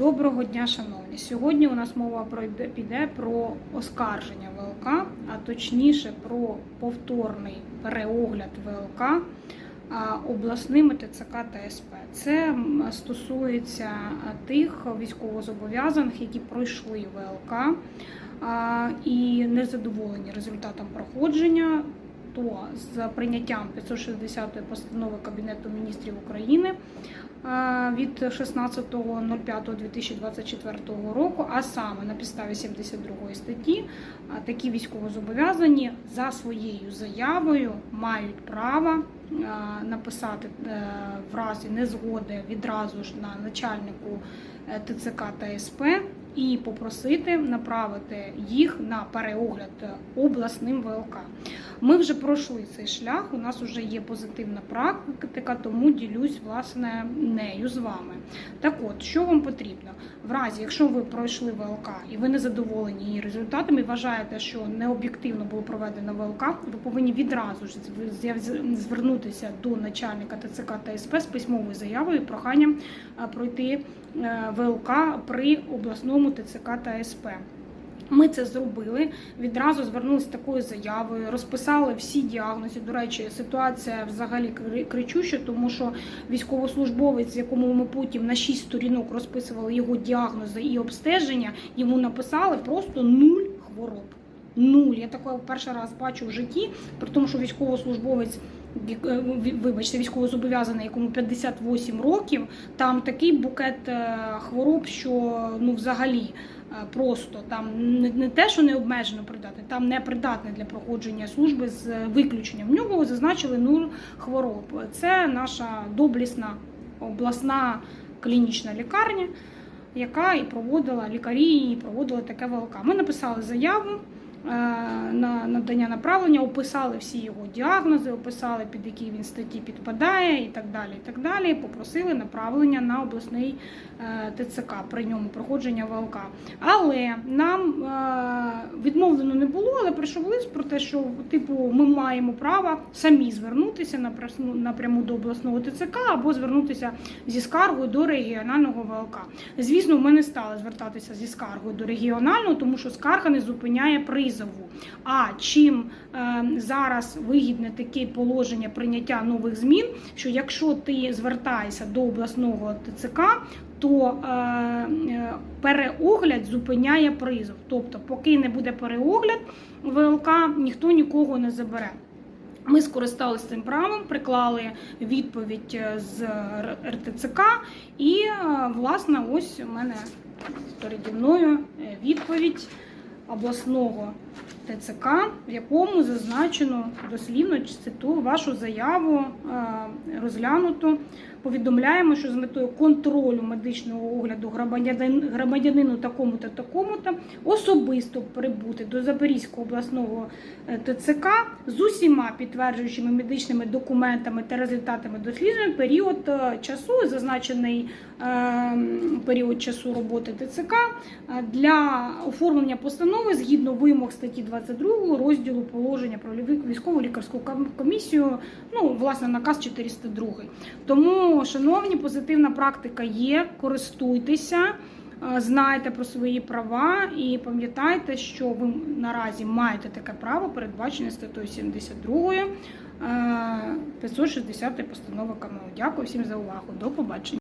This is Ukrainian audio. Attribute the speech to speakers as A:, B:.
A: Доброго дня, шановні. Сьогодні у нас мова пройде піде про оскарження ВЛК, а точніше про повторний переогляд ВЛК обласними ТЦК та СП. Це стосується тих військовозобов'язаних, які пройшли ВЛК і не задоволені результатом проходження. То з прийняттям 560 постанови Кабінету міністрів України а, від 16.05.2024 року, а саме на підставі 72 статті, такі військовозобов'язані за своєю заявою мають право написати е, в разі незгоди відразу ж на начальнику е, ТЦК та СП і попросити направити їх на переогляд обласним ВЛК. Ми вже пройшли цей шлях. У нас вже є позитивна практика, тому ділюсь власне нею з вами. Так от, що вам потрібно? В разі, якщо ви пройшли ВЛК і ви не задоволені її результатами, вважаєте, що необ'єктивно було проведено ВЛК, ви повинні відразу ж звернутися до начальника ТЦК та СП з письмовою заявою і проханням е, пройти е, ВЛК при обласному ТЦК та СП. Ми це зробили. Відразу звернулися з такою заявою, розписали всі діагнози. До речі, ситуація взагалі кри- кричуща, тому що військовослужбовець, якому ми потім на 6 сторінок розписували його діагнози і обстеження, йому написали просто нуль хвороб. Нуль. Я таке перший раз бачу в житті, при тому, що військовослужбовець. е, Вибачте, військовозобов'язаний, якому 58 років, там такий букет е, хвороб, що ну взагалі е, просто там не, те, що не обмежено придатний, там не придатний для проходження служби з виключенням. В нього зазначили нуль хвороб. Це наша доблісна обласна клінічна лікарня, яка і проводила лікарі, і проводила таке ВЛК. Ми написали заяву. Е, На надання направлення описали всі його діагнози, описали під які він статті підпадає, і так далі. І так далі. Попросили направлення на обласний е, ТЦК при ньому проходження ВЛК. Але нам е, відмовлено не було, але прийшов лист про те, що типу ми маємо право самі звернутися напряму, напряму до обласного ТЦК або звернутися зі скаргою до регіонального ВЛК. Звісно, ми не стали звертатися зі скаргою до регіонального, тому що скарга не зупиняє призову. А чим е, зараз вигідне таке положення прийняття нових змін, що якщо ти звертаєшся до обласного ТЦК, то е, е, переогляд зупиняє призов. Тобто, поки не буде переогляд ВЛК, ніхто нікого не забере. Ми скористалися цим правом, приклали відповідь е, з РТЦК, і е, власне ось у мене переді мною відповідь обласного ТЦК, в якому зазначено дослівно цитую вашу заяву е, розглянуто. Повідомляємо, що з метою контролю медичного огляду громадянину такому-то такому-то особисто прибути до Запорізького обласного е, ТЦК з усіма підтверджуючими медичними документами та результатами досліджень період е, часу, зазначений період часу роботи ТЦК для оформлення постанови згідно вимог статті 22 розділу положення про військову лікарську комісію, ну власне наказ 402. Тому, шановні, позитивна практика є. Користуйтеся. е, Знайте про свої права і пам'ятайте, що ви наразі маєте таке право, передбачене статтею 72 е, 560 постанови КМУ. Дякую всім за увагу. До побачення.